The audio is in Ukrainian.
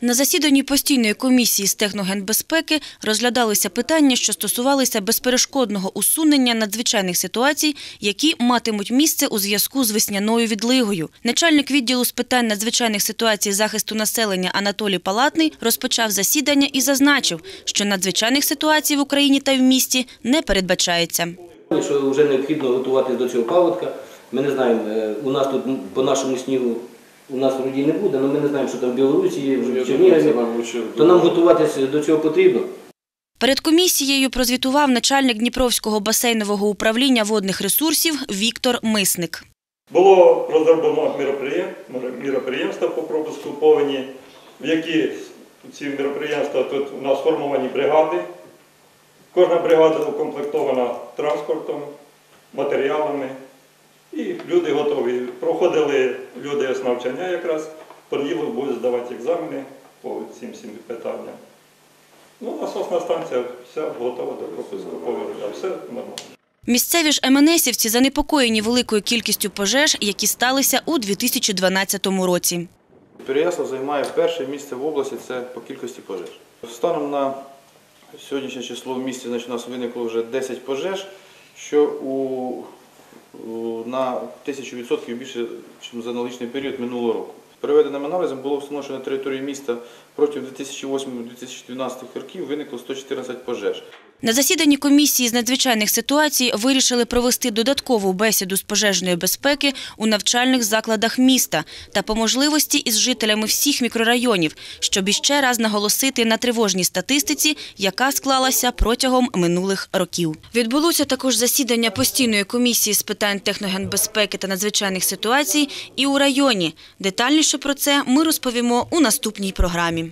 На засіданні постійної комісії з техногенбезпеки розглядалися питання, що стосувалися безперешкодного усунення надзвичайних ситуацій, які матимуть місце у зв'язку з весняною відлигою. Начальник відділу з питань надзвичайних ситуацій захисту населення Анатолій Палатний розпочав засідання і зазначив, що надзвичайних ситуацій в Україні та в місті не передбачається. Що вже необхідно готуватися до цього паводка. Ми не знаємо, е, у нас тут по нашому снігу у нас вроді не буде, але ми не знаємо, що там в Білорусі, в Чернігові. То нам готуватися до цього потрібно. Перед комісією прозвітував начальник Дніпровського басейнового управління водних ресурсів Віктор Мисник. Було розроблено міроприєм- міроприємства по пропуску повені, в які ці міроприємства тут у нас сформовані бригади. Кожна бригада укомплектована транспортом, матеріалами. І люди готові. Проходили люди з навчання якраз. Понеділок будуть здавати екзамени по цим всім питанням. Ну, насосна станція вся готова до пропуску повені, все нормально. Місцеві ж МНСівці занепокоєні великою кількістю пожеж, які сталися у 2012 році. Переяслав займає перше місце в області це по кількості пожеж. Станом на сьогоднішнє число в місті значить, у нас виникло вже 10 пожеж, що у- на 1000% більше, ніж за аналогічний період минулого року. Переведеним аналізом було встановлено, що на території міста протягом 2008-2012 років виникло 114 пожеж. На засіданні комісії з надзвичайних ситуацій вирішили провести додаткову бесіду з пожежної безпеки у навчальних закладах міста та по можливості із жителями всіх мікрорайонів, щоб іще раз наголосити на тривожній статистиці, яка склалася протягом минулих років. Відбулося також засідання постійної комісії з питань техногенбезпеки та надзвичайних ситуацій і у районі. Детальніше про це ми розповімо у наступній програмі.